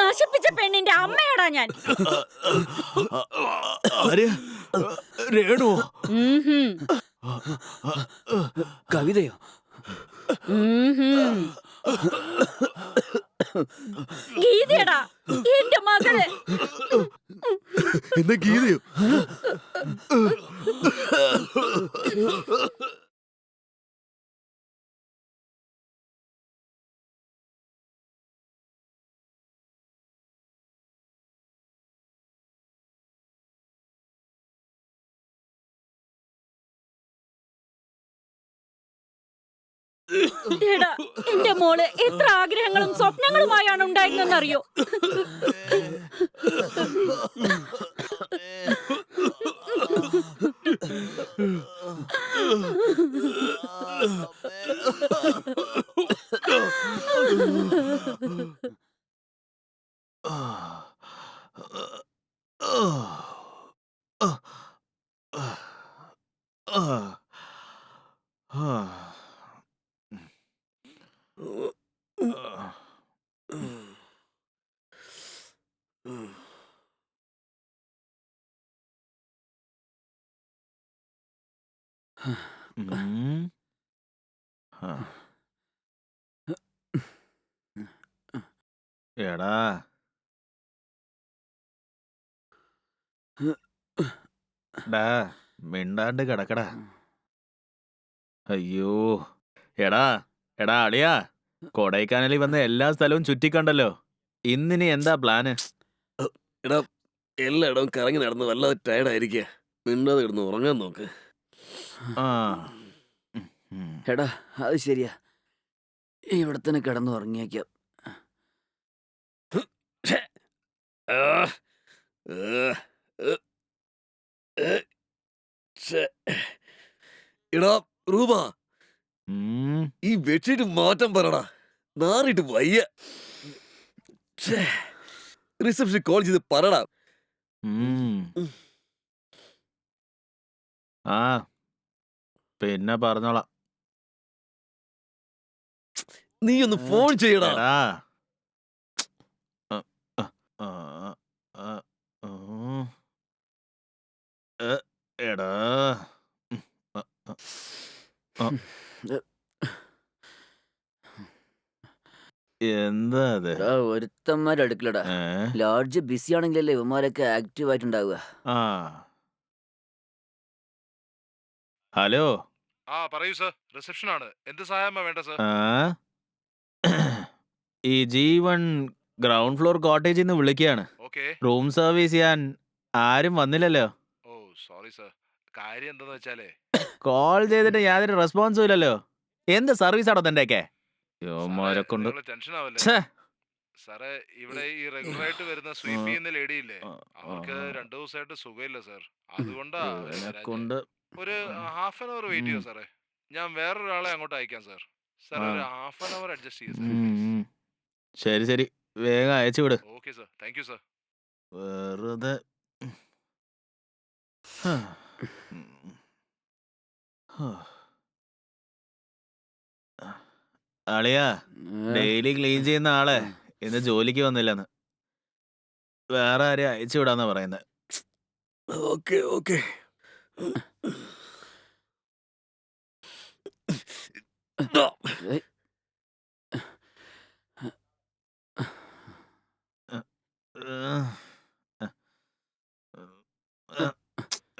നശിപ്പിച്ച പെണ്ണിന്റെ അമ്മയാടാ ഞാൻ. ആര് രേണുവോ? ഉം ഹും. കവിതയോ? ഉം ഹും. ഗീതയടാ എന്റെ മകൾ. എന്നാ ഗീതയോ? എന്റെ മോൾ എത്ര ആഗ്രഹങ്ങളും സ്വപ്നങ്ങളുമായാണ് ഉണ്ടായിരുന്നെന്നറിയോ എടാ ഡാ മിണ്ടാണ്ട് കിടക്കടാ. അയ്യോ. എടാ എടാ അളിയാ. കൊടൈക്കാനലിൽ വന്ന എല്ലാ സ്ഥലവും ചുറ്റിക്കണ്ടല്ലോ. ഇന്നിനി എന്താ പ്ലാന്? എല്ലായിടവും കറങ്ങി നടന്ന് വല്ലാതെ ടയർഡായിരിക്കുക മിണ്ടാതെ കിടന്ന് ഉറങ്ങാൻ നോക്ക്. ആ. ഉം. എടാ അത് ശരിയാ. ഇവിടെ തന്നെ കിടന്ന് ഉറങ്ങിയേക്കാം എടാ റൂബ ഉം. ഈ ബെഡ്ഷീറ്റ് മാറ്റം പറടാ. നാറിട്ട് വയ്യ. റിസപ്ഷൻ കോൾ ചെയ്ത് പറടാ. ഉം. ആ. പിന്നെ പറഞ്ഞോളാം. നീ ഒന്ന് ഫോൺ ചെയ്യടാ. എടാ. അ, അ, ആ, ആ, ഉം. എ, എടാ. ഉം, അ, അ, അ. എന്താ അത് എടാ, ഒരുത്തന്മാര് അടുക്കളടാ. ഏ? ലാർജ് ബിസി ആണെങ്കിലല്ലേ ഇവന്മാരൊക്കെ ആക്റ്റീവ് ആയിട്ടുണ്ടാവുക ആ. ഹലോ? ആ പറയൂ സർ. റിസപ്ഷൻ ആണ് എന്ത് സഹായമാ വേണ്ട സർ? ആ? ഈ ജീവൻ ഗ്രൗണ്ട് ഫ്ലോർ കോട്ടേജിൽ നിന്ന് വിളിക്കുകയാണ്. ഓക്കെ. റൂം സർവീസ് ചെയ്യാൻ ആരും വന്നില്ലല്ലോ. Oh sorry sir. കാര്യം എന്താന്ന് വെച്ചാലേ കോൾ ചെയ്തിട്ട് യാതൊരു റെസ്പോൺസും ഇല്ലല്ലോ. എന്ത് സർവീസ് ആണോ തന്റെയൊക്കെ? യോമാരെ കൊണ്ട് ടെൻഷൻ ആവല്ലേ ഛേ. സാറേ ഇവിടെ ഈ റെഗുലർ ആയിട്ട് വരുന്ന സ്വീപ്പ് ചെയ്യുന്ന ലേഡി ഇല്ലേ ആ, അവർക്ക് ആ. രണ്ടു ദിവസമായിട്ട് സുഖമില്ല സർ അതുകൊണ്ടാ ഇവനെ വരാഞ്ഞെ. കൊണ്ട് ഒരു ഹാഫ് ആൻ അവർ വെയിറ്റ് ചെയ്യോ ഉം. സാറേ ഞാൻ വേറൊരാളെ അങ്ങോട്ട് അയക്കാം സർ സാർ ആ. ഒരു ഹാഫ് ആൻ അവർ അഡ്ജസ്റ്റ് ചെയ്യും ഉം, ഉം. ശരി ശരി വേഗം അയച്ചു വിട് okay sir thank you sir വെറുതെ ഹാ. ഉം. ഹാ. അളിയാ ഡെയിലി ക്ലീൻ ചെയ്യുന്ന ആളെ ഇന്ന് ജോലിക്ക് വന്നില്ലെന്ന് വേറെ ആരെയും അയച്ചു വിടാന്നാ പറയുന്നത് ഓക്കെ ഓക്കെ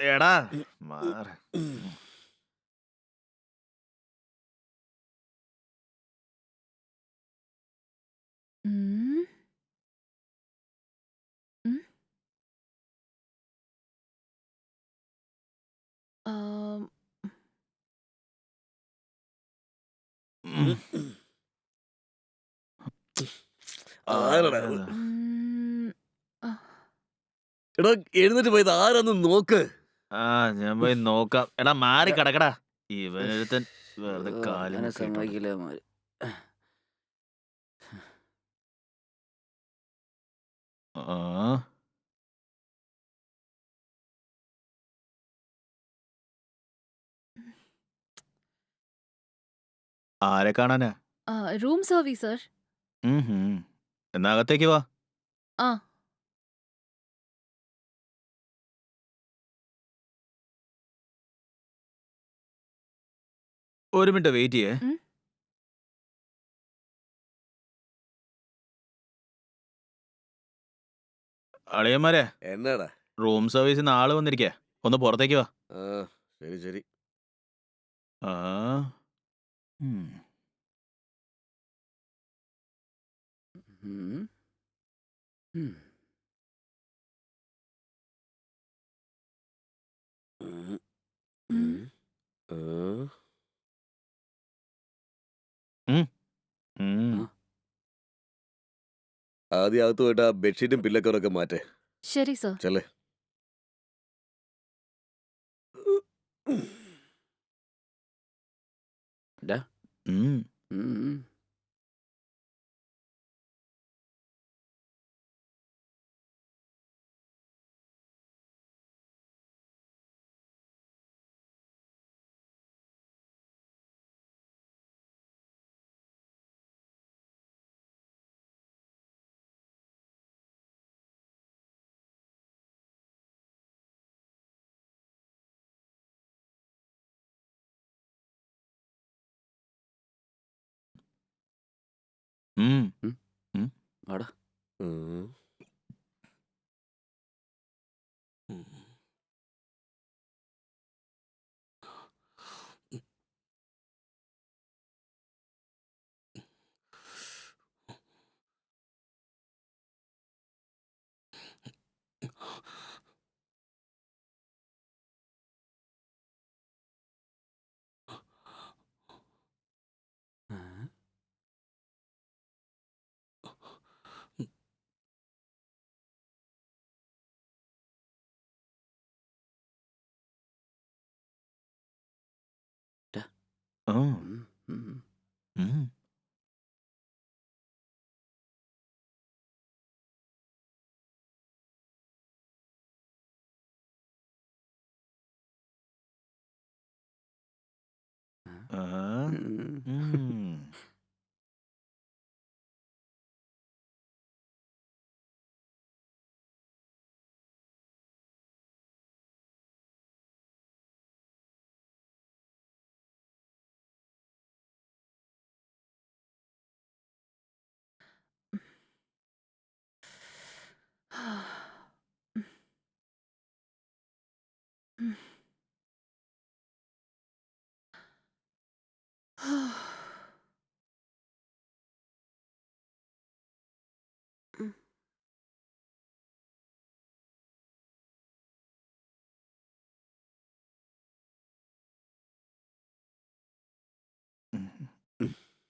എടാ മാറ് ഉം. ഉം. ആം, ഉം. ആരെടാ? ഉം. എടാ എഴുന്നേറ്റ് പോയത് ആരാന്ന് നോക്ക് ആ ഞാൻ പോയി നോക്കാം എടാ മാറി കിടക്കടാ ഇവനൊരുത്തൻ വെറുതെ കാലിന് അങ്ങനെ. സമ്മതിക്കില്ല അവന്മാര്. ആരെ കാണാനാ? ആ, റൂം സർവീസ് സർ. ഹും. എന്നാ അകത്തേക്ക് വാ. ആ. ഒരു മിനിറ്റ് വെയിറ്റ് ചെയ്യേ. ഉം. അളിയന്മാരെ എന്നാടാ റൂം സർവീസിൽ നിന്ന് ആൾ വന്നിരിക്കേ ഒന്ന് പുറത്തേക്ക് വാ ആ ശരി ശരി ആ ഉം. ഉം. ഉം. ഉം. ഉം. ആ. ഉം. ആദ്യം അകത്ത് പോയിട്ട് ആ ബെഡ്ഷീറ്റും പില്ലക്കവറൊക്കെ മാറ്റേ ശരി സർ ചെല്ലേ ഉം. ഉം. ഉം. വാടാ ഉം. ആ. ആ. ഉം. ഉം. ഉം. Ah.